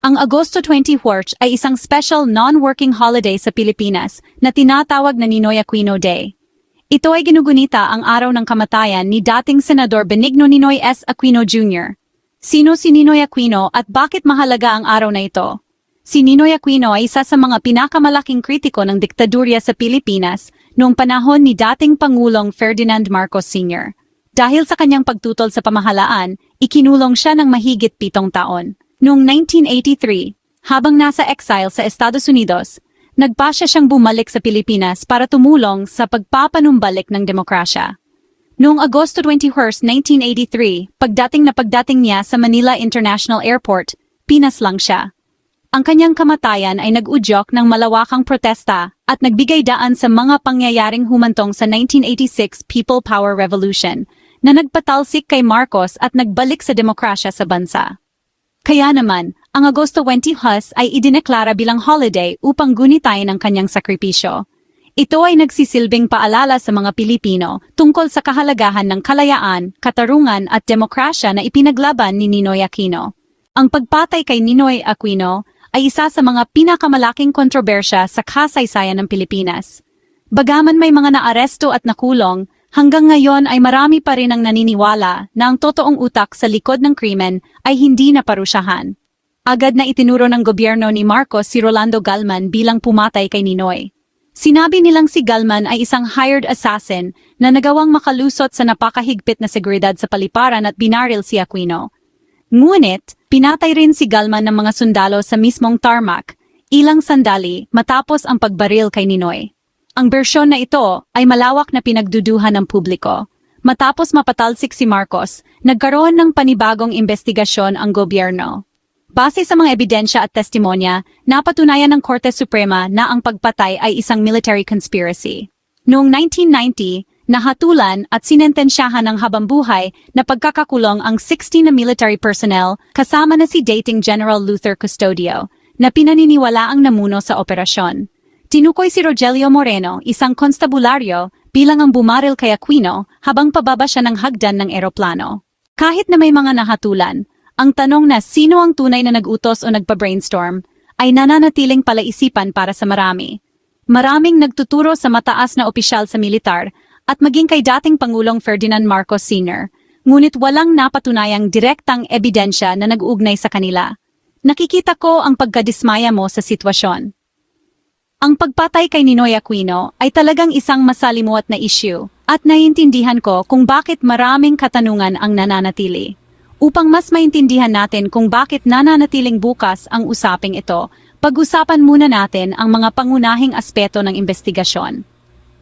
Ang Agosto 24 ay isang special non-working holiday sa Pilipinas na tinatawag na Ninoy Aquino Day. Ito ay ginugunita ang araw ng kamatayan ni dating Senador Benigno Ninoy S. Aquino Jr. Sino si Ninoy Aquino at bakit mahalaga ang araw na ito? Si Ninoy Aquino ay isa sa mga pinakamalaking kritiko ng diktadurya sa Pilipinas noong panahon ni dating Pangulong Ferdinand Marcos Sr. Dahil sa kanyang pagtutol sa pamahalaan, ikinulong siya ng mahigit pitong taon. Noong 1983, habang nasa exile sa Estados Unidos, nagpasya siyang bumalik sa Pilipinas para tumulong sa pagpapanumbalik ng demokrasya. Noong Agosto 21, 1983, pagdating na pagdating niya sa Manila International Airport, pinaslang siya. Ang kanyang kamatayan ay nag-udyok ng malawakang protesta at nagbigay daan sa mga pangyayaring humantong sa 1986 People Power Revolution na nagpatalsik kay Marcos at nagbalik sa demokrasya sa bansa. Kaya naman, ang Agosto 20 Hus ay idineklara bilang holiday upang gunitain ang kanyang sakripisyo. Ito ay nagsisilbing paalala sa mga Pilipino tungkol sa kahalagahan ng kalayaan, katarungan at demokrasya na ipinaglaban ni Ninoy Aquino. Ang pagpatay kay Ninoy Aquino ay isa sa mga pinakamalaking kontrobersya sa kasaysayan ng Pilipinas. Bagaman may mga naaresto at nakulong, hanggang ngayon ay marami pa rin ang naniniwala na ang totoong utak sa likod ng krimen ay hindi naparusyahan. Agad na itinuro ng gobyerno ni Marcos si Rolando Galman bilang pumatay kay Ninoy. Sinabi nilang si Galman ay isang hired assassin na nagawang makalusot sa napakahigpit na seguridad sa paliparan at binaril si Aquino. Ngunit, pinatay rin si Galman ng mga sundalo sa mismong tarmac, ilang sandali matapos ang pagbaril kay Ninoy. Ang bersyon na ito ay malawak na pinagduduhan ng publiko. Matapos mapatalsik si Marcos, nagkaroon ng panibagong investigasyon ang gobyerno. Base sa mga ebidensya at testimonya, napatunayan ng Korte Suprema na ang pagpatay ay isang military conspiracy. Noong 1990, nahatulan at sinentensyahan ng habambuhay na pagkakakulong ang 60 na military personnel kasama na si dating General Luther Custodio, na pinaniniwala ang namuno sa operasyon. Tinukoy si Rogelio Moreno, isang konstabularyo, bilang ang bumaril kay Aquino habang pababa siya ng hagdan ng eroplano. Kahit na may mga nahatulan, ang tanong na sino ang tunay na nag-utos o nagpa-brainstorm ay nananatiling palaisipan para sa marami. Maraming nagtuturo sa mataas na opisyal sa militar at maging kay dating Pangulong Ferdinand Marcos Sr., ngunit walang napatunayang direktang ebidensya na nag-ugnay sa kanila. Nakikita ko ang pagkadismaya mo sa sitwasyon. Ang pagpatay kay Ninoy Aquino ay talagang isang masalimuot na issue at naiintindihan ko kung bakit maraming katanungan ang nananatili. Upang mas maintindihan natin kung bakit nananatiling bukas ang usaping ito, pag-usapan muna natin ang mga pangunahing aspeto ng investigasyon.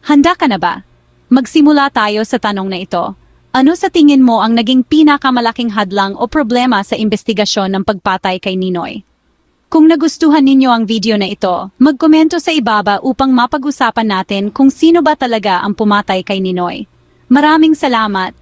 Handa ka na ba? Magsimula tayo sa tanong na ito. Ano sa tingin mo ang naging pinakamalaking hadlang o problema sa investigasyon ng pagpatay kay Ninoy? Kung nagustuhan ninyo ang video na ito, magkomento sa ibaba upang mapag-usapan natin kung sino ba talaga ang pumatay kay Ninoy. Maraming salamat!